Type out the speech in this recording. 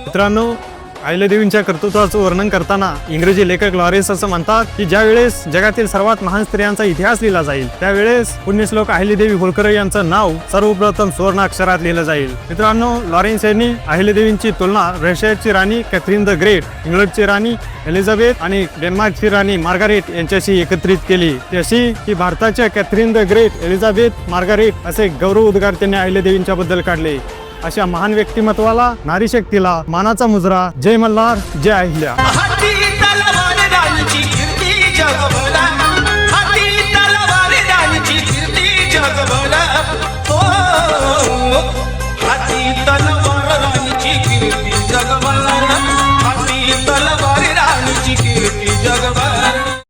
मित्रांनो अहिल्यादेवींच्या कर्तृत्वाचं वर्णन करताना इंग्रजी लेखक लॉरेन्स असं म्हणतात की ज्या वेळेस जगातील सर्वात महान स्त्रियांचा इतिहास लिहिला जाईल त्यावेळेस पुण्यश्लोक अहिल्यादेवी होळकर यांचं नाव सर्वप्रथम सुवर्ण अक्षरात लिहिलं जाईल. मित्रांनो लॉरेन्स यांनी अहिल्यादेवींची तुलना रशियाची राणी कॅथरीन द ग्रेट इंग्लंडची राणी एलिझाबेथ आणि डेन्मार्कची राणी मार्गारेट यांच्याशी एकत्रित केली. तशी की भारताच्या Catherine the great Elizabeth Margaret असे गौरव उद्गार त्यांनी अहिल्यादेवींच्या बद्दल काढले. अशा महान व्यक्तिमत्वाला नारी शक्तीला मानाचा मुजरा. जय मल्हार जय अहिल्या. happy